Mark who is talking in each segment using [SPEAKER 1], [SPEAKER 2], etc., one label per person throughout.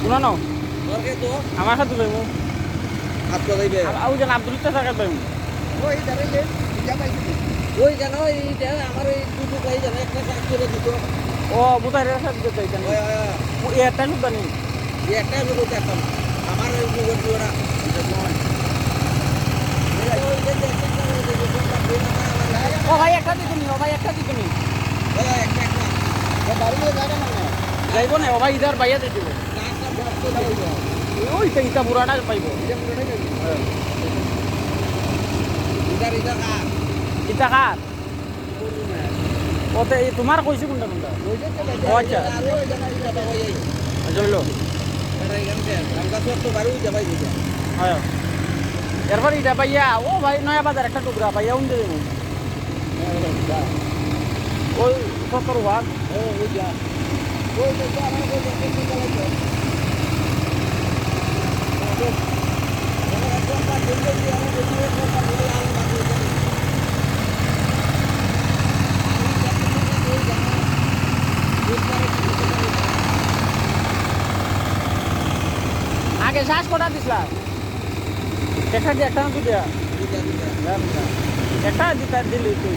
[SPEAKER 1] শুনো না?
[SPEAKER 2] তো।
[SPEAKER 1] আমার সাথে
[SPEAKER 2] যাইবে
[SPEAKER 1] আর যেন আব্দুল টাকা পাইবো
[SPEAKER 2] ওই জানো এইটা আমার এই দুটো কই জানো একটা কাজ করে দিত
[SPEAKER 1] ও বুঝাই রে সাথে দিতে চাইছেন
[SPEAKER 2] ওই ওই
[SPEAKER 1] এটা শুদ্ধ নেই
[SPEAKER 2] একটা আমি বলতে আমার এই দুটো জোড়া
[SPEAKER 1] ও ভাই একটা দিকে নি ও ভাই একটা দিকে নি যাইব না ভাই ইধার বাইয়া দিয়ে দিব। ওই তো ইটা বুড়াটা পাইব। ইটা কার ওতে তোমার কইছে কোনটা কোনটা? ও আচ্ছা। হয় এরপর ইটা পাইয়া ও ভাই নয়া বাজার একটা টুকরা পাইয়া উনতে দেবো ওই সত্তর ভাগ আগে শ্বাস কটা দিছিলা? একটা দিয়ে। একটা দুটা একটা দিতা দিলি তুই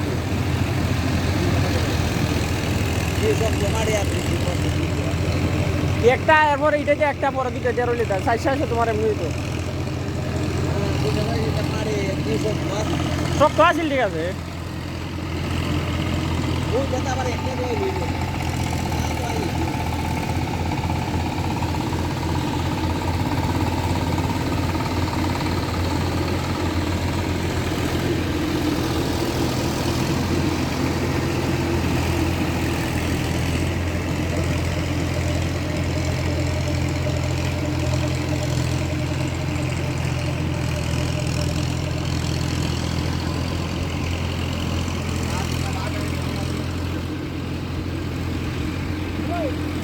[SPEAKER 1] একটা এরপরে এইটা যে একটা পরে দুটা দিয়ে লিটার চার চারশো তোমার এমনি তো সব তো আছিল, ঠিক আছে। Woo!